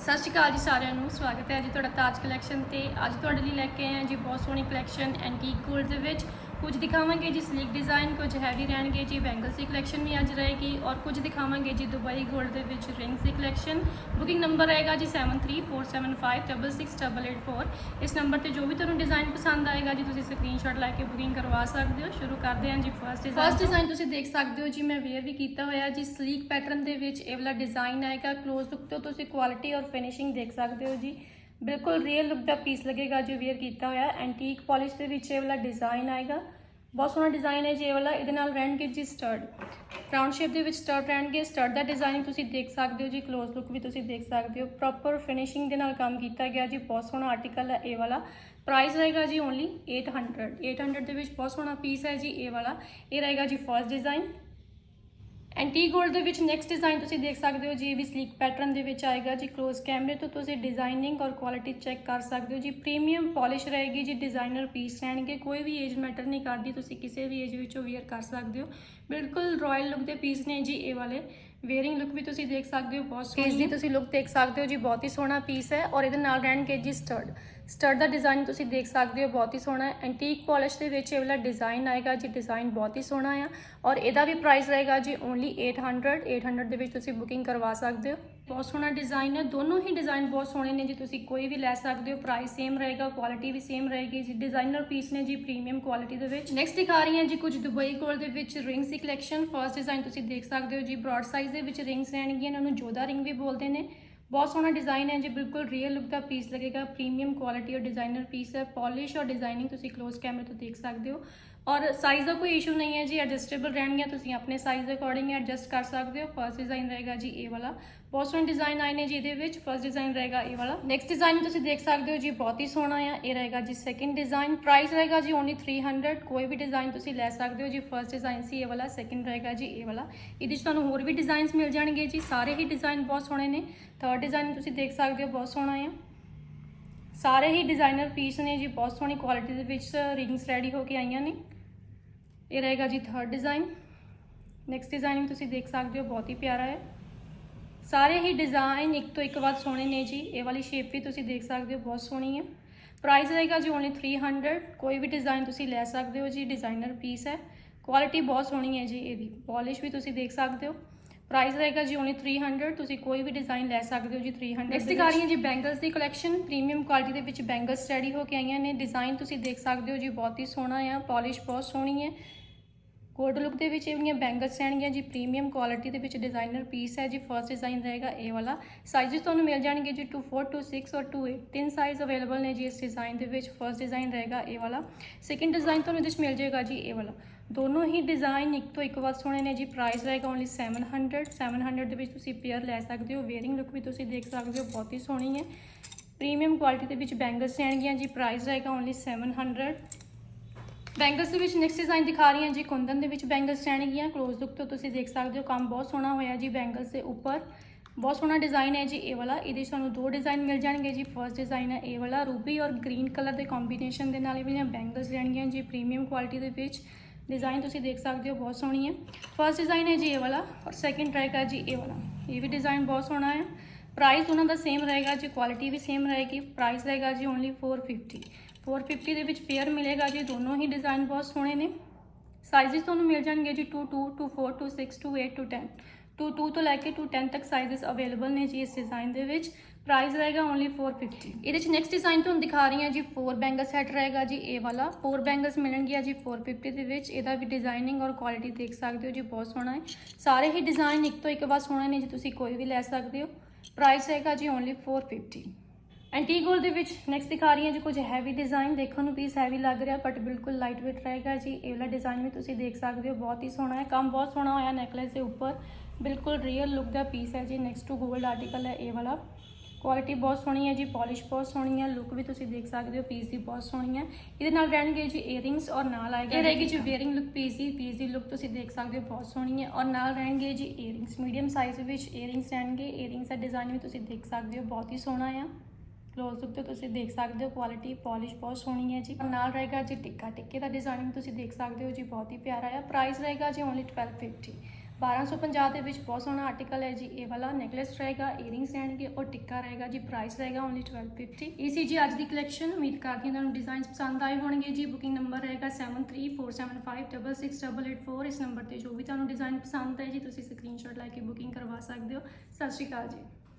ਸਤਿ ਸ਼੍ਰੀ ਅਕਾਲ ਜੀ ਸਾਰਿਆਂ ਨੂੰ, ਸਵਾਗਤ ਹੈ ਜੀ ਤੁਹਾਡਾ ਤਾਜ ਕਲੈਕਸ਼ਨ ਤੇ। ਅੱਜ ਤੁਹਾਡੇ ਲਈ ਲੈ ਕੇ ਆਏ ਹਾਂ ਜੀ ਬਹੁਤ ਸੋਹਣੀ ਕਲੈਕਸ਼ਨ ਐਂਟੀਕ ਗੋਲਡ ਦੇ ਵਿੱਚ। ਕੁਝ ਦਿਖਾਵਾਂਗੇ ਜੀ ਸਲੀਕ ਡਿਜ਼ਾਈਨ ਕੁਝ ਹੈਵੀ ਰਹਿਣਗੇ ਜੀ ਬੈਂਗਲਸ ਦੀ ਕਲੈਕਸ਼ਨ ਵੀ ਅੱਜ ਰਹੇਗੀ ਔਰ ਕੁਝ ਦਿਖਾਵਾਂਗੇ ਜੀ ਦੁਬਈ ਗੋਲਡ ਦੇ ਵਿੱਚ ਰਿੰਗਸ ਦੀ ਕਲੈਕਸ਼ਨ ਬੁਕਿੰਗ ਨੰਬਰ ਰਹੇਗਾ ਜੀ 7347566884 ਇਸ ਨੰਬਰ ਤੇ ਜੋ ਵੀ ਤੁਹਾਨੂੰ ਡਿਜ਼ਾਈਨ ਪਸੰਦ ਆਏਗਾ ਜੀ ਤੁਸੀਂ ਸਕਰੀਨਸ਼ਾਟ ਲੈ ਕੇ ਬੁਕਿੰਗ ਕਰਵਾ ਸਕਦੇ ਹੋ। ਸ਼ੁਰੂ ਕਰਦੇ ਹਾਂ ਜੀ ਫਰਸਟ ਡਿਜ਼ਾਈਨ ਫਰਸਟ ਡਿਜ਼ਾਈਨ ਤੁਸੀਂ ਦੇਖ ਸਕਦੇ ਹੋ ਜੀ ਮੈਂ ਵੇਅਰ ਵੀ ਕੀਤਾ ਹੋਇਆ ਜੀ ਸਲੀਕ ਪੈਟਰਨ ਦੇ ਵਿੱਚ ਇਹ ਵਾਲਾ ਡਿਜ਼ਾਈਨ ਆਏਗਾ। ক্লোਜ਼ ਲੁੱਕ ਤੋਂ ਤੁਸੀਂ ਕੁਆਲਿਟੀ ਔਰ ਫਿਨਿਸ਼ਿੰਗ ਦੇਖ ਸਕਦੇ ਹੋ ਜੀ। ਬਿਲਕੁਲ ਰੀਅਲ ਲੁੱਕ ਦਾ ਪੀਸ ਲੱਗੇਗਾ ਜੋ ਵੇਅਰ ਕੀਤਾ ਹੋਇਆ ਐਂਟੀਕ ਪਾਲਿਸ਼ ਦੇ ਵਿੱਚ ਇਹ ਵਾਲਾ ਡਿਜ਼ਾਈਨ ਆਏਗਾ। ਬਹੁਤ ਸੋਹਣਾ ਡਿਜ਼ਾਈਨ ਹੈ ਜੀ ਇਹ ਵਾਲਾ। ਇਹਦੇ ਨਾਲ ਰਹਿਣਗੇ ਜੀ ਸਟਰਡ ਰਾਉਂਡ ਸ਼ੇਪ ਦੇ ਵਿੱਚ ਸਟਰਡ ਰਹਿਣਗੇ। ਸਟਰਡ ਦਾ ਡਿਜ਼ਾਈਨ ਤੁਸੀਂ ਦੇਖ ਸਕਦੇ ਹੋ ਜੀ ক্লোਜ਼ ਲੁੱਕ ਵੀ ਤੁਸੀਂ ਦੇਖ ਸਕਦੇ ਹੋ। ਪ੍ਰੋਪਰ ਫਿਨਿਸ਼ਿੰਗ ਦੇ ਨਾਲ ਕੰਮ ਕੀਤਾ ਗਿਆ ਜੀ। ਬਹੁਤ ਸੋਹਣਾ ਆਰਟੀਕਲ ਹੈ ਇਹ ਵਾਲਾ। ਪ੍ਰਾਈਸ ਰਹੇਗਾ ਜੀ ਓਨਲੀ 800 800 ਦੇ ਵਿੱਚ ਬਹੁਤ ਸੋਹਣਾ ਪੀਸ ਹੈ ਜੀ ਇਹ ਵਾਲਾ। ਇਹ ਰਹੇਗਾ ਜੀ ਫਰਸਟ ਡਿਜ਼ਾਈਨ ਐਂਟੀ ਗੋਲਡ ਦੇ ਵਿੱਚ ਨੈਕਸਟ ਡਿਜ਼ਾਈਨ ਤੁਸੀਂ ਦੇਖ ਸਕਦੇ ਹੋ ਜੀ, ਇਹ ਵੀ ਸਲੀਕ ਪੈਟਰਨ ਦੇ ਵਿੱਚ ਆਏਗਾ ਜੀ ক্লোਜ਼ ਕੈਮਰੇ ਤੋਂ ਤੁਸੀਂ ਡਿਜ਼ਾਈਨਿੰਗ ਔਰ ਕੁਆਲਿਟੀ ਚੈੱਕ ਕਰ ਸਕਦੇ ਹੋ ਜੀ ਪ੍ਰੀਮੀਅਮ ਪਾਲਿਸ਼ ਰਹੇਗੀ ਜੀ ਡਿਜ਼ਾਈਨਰ ਪੀਸ ਰਹਿਣਗੇ, ਕੋਈ ਵੀ ਏਜ ਮੈਟਰ ਨਹੀਂ ਕਰਦੀ, ਤੁਸੀਂ ਕਿਸੇ ਵੀ ਏਜ ਵਿੱਚੋਂ ਵੇਅਰ ਕਰ ਸਕਦੇ ਹੋ। ਬਿਲਕੁਲ ਰਾਇਲ ਲੁੱਕ ਦੇ ਪੀਸ ਨੇ ਜੀ ਇਹ ਵਾਲੇ। ਵੇਅਰਿੰਗ ਲੁੱਕ ਵੀ ਤੁਸੀਂ ਦੇਖ ਸਕਦੇ ਹੋ ਬਹੁਤ ਸੋਹਣੀ ਦੀ ਤੁਸੀਂ ਲੁੱਕ ਦੇਖ ਸਕਦੇ ਹੋ ਜੀ ਬਹੁਤ ਹੀ ਸੋਹਣਾ ਪੀਸ ਹੈ ਔਰ ਇਹਦੇ ਨਾਲ ਰਹਿਣਗੇ ਜੀ ਸਟਰਡ ਸਟਰਡ ਦਾ ਡਿਜ਼ਾਈਨ ਤੁਸੀਂ ਦੇਖ ਸਕਦੇ ਹੋ ਬਹੁਤ ਹੀ ਸੋਹਣਾ ਹੈ। ਐਂਟੀਕ ਪਾਲਿਸ਼ ਦੇ ਵਿੱਚ ਇਹ ਵਾਲਾ ਡਿਜ਼ਾਈਨ ਆਏਗਾ ਜੀ ਡਿਜ਼ਾਈਨ ਬਹੁਤ ਹੀ ਸੋਹਣਾ ਆ। ਔਰ ਇਹਦਾ ਵੀ ਪ੍ਰਾਈਸ ਰਹੇਗਾ ਜੀ ਓਨਲੀ 800 800 ਦੇ ਵਿੱਚ ਤੁਸੀਂ ਬੁਕਿੰਗ ਕਰਵਾ ਸਕਦੇ ਹੋ। ਬਹੁਤ ਸੋਹਣਾ ਡਿਜ਼ਾਈਨ ਹੈ। ਦੋਨੋਂ ਹੀ ਡਿਜ਼ਾਈਨ ਬਹੁਤ ਸੋਹਣੇ ਨੇ ਜੀ। ਤੁਸੀਂ ਕੋਈ ਵੀ ਲੈ ਸਕਦੇ ਹੋ। ਪ੍ਰਾਈਸ ਸੇਮ ਰਹੇਗਾ ਕੁਆਲਿਟੀ ਵੀ ਸੇਮ ਰਹੇਗੀ ਜੀ। ਡਿਜ਼ਾਈਨਰ ਪੀਸ ਨੇ ਜੀ ਪ੍ਰੀਮੀਅਮ ਕੁਆਲਿਟੀ ਦੇ ਵਿੱਚ। ਨੈਕਸਟ ਦਿਖਾ ਰਹੀ ਹਾਂ ਜੀ ਕੁਝ ਦੁਬਈ ਕੋਲ ਦੇ ਵਿੱਚ ਰਿੰਗਸ ਦੀ ਕਲੈਕਸ਼ਨ ਫਰਸਟ ਡਿਜ਼ਾਈਨ ਤੁਸੀਂ ਦੇਖ ਸਕਦੇ ਹੋ ਜੀ। ਬ੍ਰੌਡ ਸਾਈਜ਼ ਦੇ ਵਿੱਚ ਰਿੰਗਸ ਰਹਿਣਗੀਆਂ ਇਹਨਾਂ ਨੂੰ ਜੋਦਾ ਰਿੰਗ ਵੀ ਬੋਲਦੇ ਨੇ। ਬਹੁਤ ਸੋਹਣਾ ਡਿਜ਼ਾਈਨ ਹੈ ਜੀ। ਬਿਲਕੁਲ ਰੀਅਲ ਲੁੱਕ ਦਾ ਪੀਸ ਲੱਗੇਗਾ। ਪ੍ਰੀਮੀਅਮ ਕੁਆਲਿਟੀ ਔਰ ਡਿਜ਼ਾਈਨਰ ਪੀਸ ਹੈ। ਪਾਲਿਸ਼ ਔਰ ਡਿਜ਼ਾਈਨਿੰਗ ਤੁਸੀਂ ক্লোਜ਼ ਕੈਮਰੇ ਤੋਂ ਦੇਖ ਸਕਦੇ ਹੋ। ਔਰ ਸਾਈਜ਼ ਦਾ ਕੋਈ ਇਸ਼ੂ ਨਹੀਂ ਹੈ ਜੀ ਐਡਜਸਟੇਬਲ ਰਹਿਣਗੀਆਂ, ਤੁਸੀਂ ਆਪਣੇ ਸਾਈਜ਼ ਦੇ ਅਕੋਰਡਿੰਗ ਐਡਜਸਟ ਕਰ ਸਕਦੇ ਹੋ। ਫਰਸਟ ਡਿਜ਼ਾਈਨ ਰਹੇਗਾ ਜੀ ਇਹ ਵਾਲਾ। ਬਹੁਤ ਸੋਹਣੇ ਡਿਜ਼ਾਈਨ ਆਏ ਨੇ ਜੀ ਇਹਦੇ ਵਿੱਚ। ਫਰਸਟ ਡਿਜ਼ਾਈਨ ਰਹੇਗਾ ਇਹ ਵਾਲਾ। ਨੈਕਸਟ ਡਿਜ਼ਾਈਨ ਤੁਸੀਂ ਦੇਖ ਸਕਦੇ ਹੋ ਜੀ, ਬਹੁਤ ਹੀ ਸੋਹਣਾ ਆ, ਇਹ ਰਹੇਗਾ ਜੀ ਸੈਕਿੰਡ ਡਿਜ਼ਾਈਨ ਪ੍ਰਾਈਸ ਰਹੇਗਾ ਜੀ ਓਨਲੀ 300 ਕੋਈ ਵੀ ਡਿਜ਼ਾਈਨ ਤੁਸੀਂ ਲੈ ਸਕਦੇ ਹੋ ਜੀ ਫਰਸਟ ਡਿਜ਼ਾਈਨ ਸੀ ਇਹ ਵਾਲਾ ਸੈਕਿੰਡ ਰਹੇਗਾ ਜੀ ਇਹ ਵਾਲਾ। ਇਹਦੇ ਵਿੱਚ ਤੁਹਾਨੂੰ ਹੋਰ ਵੀ ਡਿਜ਼ਾਈਨਸ ਮਿਲ ਜਾਣਗੇ ਜੀ, ਸਾਰੇ ਹੀ ਡਿਜ਼ਾਈਨ ਬਹੁਤ ਸੋਹਣੇ ਨੇ। ਥਰਡ ਡਿਜ਼ਾਈਨ ਤੁਸੀਂ ਦੇਖ ਸਕਦੇ ਹੋ, ਬਹੁਤ ਸੋਹਣਾ ਆ। ਸਾਰੇ ਹੀ ਡਿਜ਼ਾਈਨਰ ਪੀਸ ਨੇ ਜੀ, ਬਹੁਤ ਸੋਹਣੀ ਕੁਆਲਿਟੀ ਦੇ ਵਿੱਚ ਰਿੰਗਸ ਰੈਡੀ ਹੋ ਕੇ ਆਈਆਂ ਨੇ। ਇਹ ਰਹੇਗਾ ਜੀ ਥਰਡ ਡਿਜ਼ਾਈਨ ਨੈਕਸਟ ਡਿਜ਼ਾਈਨ ਵੀ ਤੁਸੀਂ ਦੇਖ ਸਕਦੇ ਹੋ, ਬਹੁਤ ਹੀ ਪਿਆਰਾ ਹੈ। ਸਾਰੇ ਹੀ ਡਿਜ਼ਾਈਨ ਇੱਕ ਤੋਂ ਇੱਕ ਵੱਧ ਸੋਹਣੇ ਨੇ ਜੀ। ਇਹ ਵਾਲੀ ਸ਼ੇਪ ਵੀ ਤੁਸੀਂ ਦੇਖ ਸਕਦੇ ਹੋ, ਬਹੁਤ ਸੋਹਣੀ ਹੈ। ਪ੍ਰਾਈਸ ਰਹੇਗਾ ਜੀ ਓਨਲੀ 300 ਕੋਈ ਵੀ ਡਿਜ਼ਾਈਨ ਤੁਸੀਂ ਲੈ ਸਕਦੇ ਹੋ ਜੀ ਡਿਜ਼ਾਈਨਰ ਪੀਸ ਹੈ। ਕੁਆਲਿਟੀ ਬਹੁਤ ਸੋਹਣੀ ਹੈ ਜੀ ਇਹਦੀ ਪਾਲਿਸ਼ ਵੀ ਤੁਸੀਂ ਦੇਖ ਸਕਦੇ ਹੋ। ਪ੍ਰਾਈਸ ਰਹੇਗਾ ਜੀ ਓਨਲੀ 300 ਤੁਸੀਂ ਕੋਈ ਵੀ ਡਿਜ਼ਾਈਨ ਲੈ ਸਕਦੇ ਹੋ ਜੀ 300 ਨੈਕਸਟ ਦਿਖਾ ਰਹੀ ਹਾਂ ਜੀ ਬੈਂਗਲਸ ਦੀ ਕਲੈਕਸ਼ਨ ਪ੍ਰੀਮੀਅਮ ਕੁਆਲਿਟੀ ਦੇ ਵਿੱਚ ਬੈਂਗਲਸ ਰੈਡੀ ਹੋ ਕੇ ਆਈਆਂ ਨੇ। ਡਿਜ਼ਾਈਨ ਤੁਸੀਂ ਦੇਖ ਸਕਦੇ ਹੋ ਜੀ ਬਹੁਤ ਹੀ ਸੋਹਣਾ ਆ ਪਾਲਿਸ਼ ਬਹੁਤ ਸੋਹਣੀ ਹੈ। ਗੋਲਡ ਲੁੱਕ ਦੇ ਵਿੱਚ ਇਹਨੀਆਂ ਬੈਂਗਲਸ ਰਹਿਣਗੀਆਂ ਜੀ ਪ੍ਰੀਮੀਅਮ ਕੁਆਲਿਟੀ ਦੇ ਵਿੱਚ ਡਿਜ਼ਾਈਨਰ ਪੀਸ ਹੈ ਜੀ ਫਰਸਟ ਡਿਜ਼ਾਈਨ ਰਹੇਗਾ ਇਹ ਵਾਲਾ। ਸਾਈਜ਼ਸ ਤੁਹਾਨੂੰ ਮਿਲ ਜਾਣਗੇ ਜੀ 24 26 ਔਰ 28 ਤਿੰਨ ਸਾਈਜ਼ ਅਵੇਲੇਬਲ ਨੇ ਜੀ ਇਸ ਡਿਜ਼ਾਈਨ ਦੇ ਵਿੱਚ ਫਰਸਟ ਡਿਜ਼ਾਈਨ ਰਹੇਗਾ ਇਹ ਵਾਲਾ। ਸੈਕਿੰਡ ਡਿਜ਼ਾਈਨ ਤੁਹਾਨੂੰ ਇਹਦੇ ਵਿੱਚ ਮਿਲ ਜਾਏਗਾ ਜੀ ਇਹ ਵਾਲਾ। ਦੋਨੋਂ ਹੀ ਡਿਜ਼ਾਈਨ ਇੱਕ ਤੋਂ ਇੱਕ ਵੱਧ ਸੋਹਣੇ ਨੇ ਜੀ ਪ੍ਰਾਈਸ ਰਹੇਗਾ ਓਨਲੀ 700 700 ਦੇ ਵਿੱਚ ਤੁਸੀਂ ਪੇਅਰ ਲੈ ਸਕਦੇ ਹੋ ਵੇਅਰਿੰਗ ਲੁੱਕ ਵੀ ਤੁਸੀਂ ਦੇਖ ਸਕਦੇ ਹੋ, ਬਹੁਤ ਹੀ ਸੋਹਣੀ ਹੈ। ਪ੍ਰੀਮੀਅਮ ਕੁਆਲਿਟੀ ਦੇ ਵਿੱਚ ਬੈਂਗਲਸ ਰਹਿਣਗੀਆਂ ਜੀ ਪ੍ਰਾਈਸ ਰਹੇਗਾ ਓਨਲੀ 700 ਬੈਂਗਲਸ ਦੇ ਵਿੱਚ ਨੈਕਸਟ ਡਿਜ਼ਾਈਨ ਦਿਖਾ ਰਹੀ ਹਾਂ ਜੀ ਕੁੰਦਨ ਦੇ ਵਿੱਚ ਬੈਂਗਲਸ ਰਹਿਣਗੀਆਂ। ক্লোਜ਼ ਲੁੱਕ ਤੋਂ ਤੁਸੀਂ ਦੇਖ ਸਕਦੇ ਹੋ, ਕੰਮ ਬਹੁਤ ਸੋਹਣਾ ਹੋਇਆ ਜੀ ਬੈਂਗਲਸ ਦੇ ਉੱਪਰ। ਬਹੁਤ ਸੋਹਣਾ ਡਿਜ਼ਾਈਨ ਹੈ ਜੀ ਇਹ ਵਾਲਾ। ਇਹਦੇ 'ਚ ਤੁਹਾਨੂੰ ਦੋ ਡਿਜ਼ਾਈਨ ਮਿਲ ਜਾਣਗੇ ਜੀ। ਫਰਸਟ ਡਿਜ਼ਾਈਨ ਹੈ ਇਹ ਵਾਲਾ, ਰੂਬੀ ਔਰ ਗ੍ਰੀਨ ਕਲਰ ਦੇ ਕੰਬੀਨੇਸ਼ਨ ਦੇ ਨਾਲ ਇਹ ਵਾਲੀਆਂ ਬੈਂਗਲਸ ਰਹਿਣਗੀਆਂ ਜੀ ਪ੍ਰੀਮੀਅਮ ਕੁਆਲਿਟੀ ਦੇ ਵਿੱਚ। ਡਿਜ਼ਾਈਨ ਤੁਸੀਂ ਦੇਖ ਸਕਦੇ ਹੋ, ਬਹੁਤ ਸੋਹਣੀ ਹੈ। ਫਰਸਟ ਡਿਜ਼ਾਈਨ ਹੈ ਜੀ ਇਹ ਵਾਲਾ ਔਰ ਸੈਕਿੰਡ ਰਹੇਗਾ ਜੀ ਇਹ ਵਾਲਾ। ਇਹ ਵੀ ਡਿਜ਼ਾਈਨ ਬਹੁਤ ਸੋਹਣਾ ਹੈ। ਪ੍ਰਾਈਸ ਉਹਨਾਂ ਦਾ ਸੇਮ ਰਹੇਗਾ ਜੀ ਕੁਆਲਿਟੀ ਵੀ ਸੇਮ ਰਹੇਗੀ। ਪ੍ਰਾਈਸ ਰਹੇਗਾ ਜੀ ਓਨਲੀ 450 450 ਦੇ ਵਿੱਚ ਪੇਅਰ ਮਿਲੇਗਾ ਜੀ, ਦੋਨੋਂ ਹੀ ਡਿਜ਼ਾਈਨ ਬਹੁਤ ਸੋਹਣੇ ਨੇ। ਸਾਈਜ਼ਸ ਤੁਹਾਨੂੰ ਮਿਲ ਜਾਣਗੇ ਜੀ 2 2 2 4 2 6 2 8 2 10 2 2 ਤੋਂ ਲੈ ਕੇ 2 10 ਤੱਕ ਸਾਈਜ਼ਸ ਅਵੇਲੇਬਲ ਨੇ ਜੀ ਇਸ ਡਿਜ਼ਾਈਨ ਦੇ ਵਿੱਚ। ਪ੍ਰਾਈਸ ਰਹੇਗਾ ਓਨਲੀ 450 ਇਹਦੇ ਚ ਨੈਕਸਟ ਡਿਜ਼ਾਈਨ ਤੁਹਾਨੂੰ ਦਿਖਾ ਰਹੀ ਹਾਂ ਜੀ 4 ਬੈਂਗਲ ਸੈੱਟ ਰਹੇਗਾ ਜੀ, ਇਹ ਵਾਲਾ। 4 ਬੈਂਗਲਸ ਮਿਲਣਗੀਆਂ ਜੀ 450 ਦੇ ਵਿੱਚ। ਇਹਦਾ ਵੀ ਡਿਜ਼ਾਈਨਿੰਗ ਔਰ ਕੁਆਲਿਟੀ ਦੇਖ ਸਕਦੇ ਹੋ ਜੀ, ਬਹੁਤ ਸੋਹਣਾ ਹੈ। ਸਾਰੇ ਹੀ ਡਿਜ਼ਾਈਨ ਇੱਕ ਤੋਂ ਇੱਕ ਵਾਰ ਸੋਹਣੇ ਨੇ ਜੀ, ਤੁਸੀਂ ਕੋਈ ਵੀ ਲੈ ਸਕਦੇ ਹੋ। ਪ੍ਰਾਈਸ ਰਹੇਗਾ ਜੀ ਓਨਲੀ 450 ਐਂਟੀਕ ਗੋਲਡ ਦੇ ਵਿੱਚ ਨੈਕਸਟ ਦਿਖਾ ਰਹੀ ਹਾਂ ਜੀ ਕੁਝ ਹੈਵੀ ਡਿਜ਼ਾਈਨ ਦੇਖਣ ਨੂੰ ਪੀਸ ਹੈਵੀ ਲੱਗ ਰਿਹਾ ਬਟ ਬਿਲਕੁਲ ਲਾਈਟ ਵੇਟ ਰਹੇਗਾ ਜੀ। ਇਹ ਵਾਲਾ ਡਿਜ਼ਾਈਨ ਵੀ ਤੁਸੀਂ ਦੇਖ ਸਕਦੇ ਹੋ ਬਹੁਤ ਹੀ ਸੋਹਣਾ ਹੈ ਕੰਮ ਬਹੁਤ ਸੋਹਣਾ ਹੋਇਆ ਨੈਕਲੇਸ ਦੇ ਉੱਪਰ। ਬਿਲਕੁਲ ਰੀਅਲ ਲੁੱਕ ਦਾ ਪੀਸ ਹੈ ਜੀ ਨੈਕਸਟ ਟੂ ਗੋਲਡ ਆਰਟੀਕਲ ਹੈ ਇਹ ਵਾਲਾ। ਕੁਆਲਿਟੀ ਬਹੁਤ ਸੋਹਣੀ ਹੈ ਜੀ ਪਾਲਿਸ਼ ਬਹੁਤ ਸੋਹਣੀ ਹੈ ਲੁੱਕ ਵੀ ਤੁਸੀਂ ਦੇਖ ਸਕਦੇ ਹੋ ਪੀਸ ਦੀ ਬਹੁਤ ਸੋਹਣੀ ਹੈ। ਇਹਦੇ ਨਾਲ ਰਹਿਣਗੇ ਜੀ ਇਅਰਿੰਗਸ ਔਰ ਨਾਲ ਆਏਗਾ ਇਹ ਰਹੇਗੀ ਜੀ ਵੇਅਰਿੰਗ ਲੁੱਕ ਪੀਸ ਦੀ ਪੀਸ ਦੀ ਲੁੱਕ ਤੁਸੀਂ ਦੇਖ ਸਕਦੇ ਹੋ ਬਹੁਤ ਸੋਹਣੀ ਹੈ। ਔਰ ਨਾਲ ਰਹਿਣਗੇ ਜੀ ਇਅਰਿੰਗਸ ਮੀਡੀਅਮ ਸਾਈਜ਼ ਵਿੱਚ ਇਅਰਿੰਗਸ ਰਹਿਣਗੇ ਇਅਰਿੰਗਸ ਦਾ ਡਿਜ਼ਾਈਨ ਵੀ ਤੁਸੀਂ ਦੇਖ ਸਕਦੇ ਹੋ ਬਹੁਤ ਹੀ ਸੋਹਣਾ ਹੈ ਕਲੋਜ਼ ਲੁੱਕ ਤੇ ਤੁਸੀਂ ਦੇਖ ਸਕਦੇ ਹੋ ਕੁਆਲਿਟੀ ਪਾਲਿਸ਼ ਬਹੁਤ ਸੋਹਣੀ ਹੈ ਜੀ। ਨਾਲ ਰਹੇਗਾ ਜੀ ਟਿੱਕਾ। ਟਿੱਕੇ ਦਾ ਡਿਜ਼ਾਈਨ ਤੁਸੀਂ ਦੇਖ ਸਕਦੇ ਹੋ ਜੀ, ਬਹੁਤ ਹੀ ਪਿਆਰਾ ਆ। ਪ੍ਰਾਈਸ ਰਹੇਗਾ ਜੀ ਓਨਲੀ 1250 1250 ਦੇ ਵਿੱਚ ਬਹੁਤ ਸੋਹਣਾ ਆਰਟੀਕਲ ਹੈ ਜੀ, ਇਹ ਵਾਲਾ ਨੈਕਲੇਸ ਰਹੇਗਾ ਇਅਰਿੰਗਸ ਰਹਿਣਗੇ ਔਰ ਟਿੱਕਾ ਰਹੇਗਾ ਜੀ ਪ੍ਰਾਈਸ ਰਹੇਗਾ ਓਨਲੀ 1250 ਇਹ ਸੀ ਜੀ ਅੱਜ ਦੀ ਕਲੈਕਸ਼ਨ ਉਮੀਦ ਕਰਦੀ ਹਾਂ ਤੁਹਾਨੂੰ ਡਿਜ਼ਾਈਨਸ ਪਸੰਦ ਆਏ ਹੋਣਗੇ ਜੀ। ਬੁਕਿੰਗ ਨੰਬਰ ਰਹੇਗਾ 7347566884 ਇਸ ਨੰਬਰ ਤੇ ਜੋ ਵੀ ਤੁਹਾਨੂੰ ਡਿਜ਼ਾਈਨ ਪਸੰਦ ਹੈ ਜੀ, ਤੁਸੀਂ ਸਕਰੀਨਸ਼ਾਟ ਲੈ ਕੇ ਬੁਕਿੰਗ ਕਰਵਾ ਸਕਦੇ ਹੋ। ਸਤਿ ਸ਼੍ਰੀ ਅਕਾਲ ਜੀ।